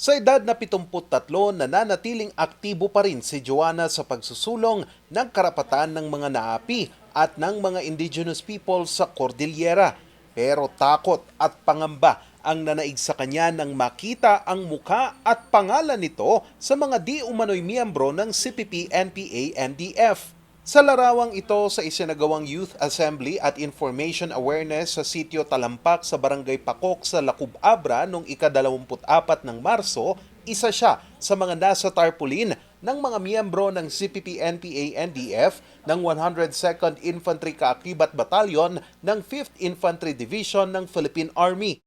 Sa edad na 73, nananatiling aktibo pa rin si Joanna sa pagsusulong ng karapatan ng mga naapi at ng mga indigenous people sa Cordillera. Pero takot at pangamba ang nanaig sa kanya nang makita ang muka at pangalan nito sa mga di umano'y miyembro ng CPP-NPA-NDF. Sa larawang ito sa isinagawang Youth Assembly at Information Awareness sa sitio Talampak sa Barangay Pakok sa Lacub Abra noong ika-24 ng Marso, isa siya sa mga nasa tarpaulin ng mga miyembro ng CPP-NPA-NDF ng 102nd Infantry Kaakibat Battalion ng 5th Infantry Division ng Philippine Army.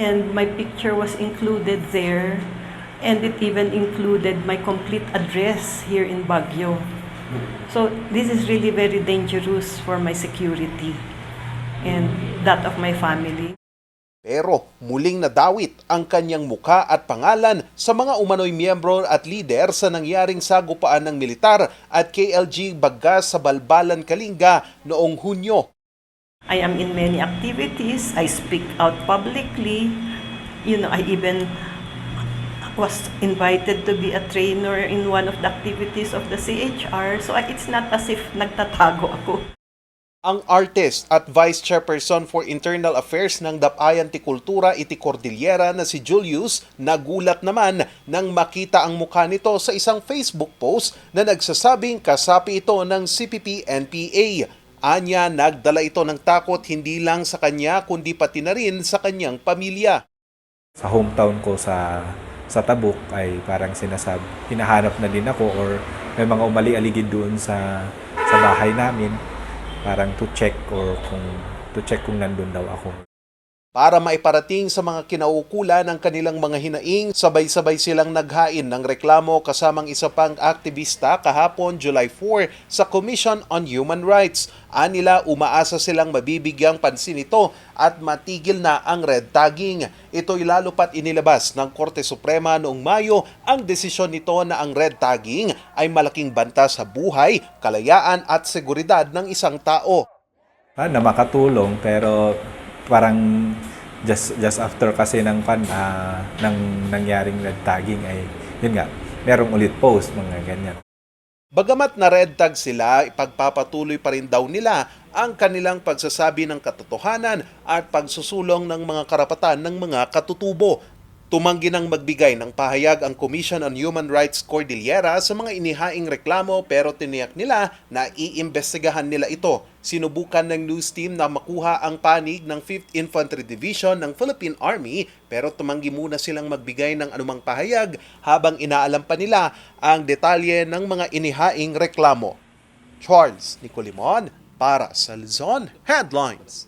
And my picture was included there, and it even included my complete address here in Baguio. So this is really very dangerous for my security and that of my family. Pero muling nadawit ang kanyang muka at pangalan sa mga umano'y miyembro at lider sa nangyaring sagupaan ng militar at KLG Baggas sa Balbalan, Kalinga noong Hunyo. I am in many activities. I speak out publicly. You know, I even was invited to be a trainer in one of the activities of the CHR. So it's not as if nagtatago ako. Ang artist at Vice Chairperson for Internal Affairs ng Dapayan Tikultura Iti Cordillera na si Julius nagulat naman nang makita ang mukha nito sa isang Facebook post na nagsasabing kasapi ito ng CPP-NPA. Anya, nagdala ito ng takot hindi lang sa kanya kundi pati na rin sa kanyang pamilya. sa hometown ko sa sa Tabuk ay parang sinasab hinahanap na din ako or may mga umali-aligid doon sa sa bahay namin parang to check or kung to check kung nandun daw ako. Para maiparating sa mga kinaukulan ng kanilang mga hinaing, sabay-sabay silang naghain ng reklamo kasamang isa pang aktivista kahapon July 4 sa Commission on Human Rights. Anila umaasa silang mabibigyang pansin ito at matigil na ang red tagging. Ito'y lalo pat inilabas ng Korte Suprema noong Mayo ang desisyon nito na ang red tagging ay malaking banta sa buhay, kalayaan at seguridad ng isang tao. Ah, na makatulong pero parang just just after kasi ng pan ah, ng nangyaring red tagging ay yun nga merong ulit post mga ganyan. Bagamat na red tag sila, ipagpapatuloy pa rin daw nila ang kanilang pagsasabi ng katotohanan at pagsusulong ng mga karapatan ng mga katutubo. Tumanggi ng magbigay ng pahayag ang Commission on Human Rights Cordillera sa mga inihaing reklamo pero tiniyak nila na iimbestigahan nila ito. Sinubukan ng news team na makuha ang panig ng 5th Infantry Division ng Philippine Army pero tumanggi muna silang magbigay ng anumang pahayag habang inaalam pa nila ang detalye ng mga inihaing reklamo. Charles Nicolimon para sa Luzon Headlines.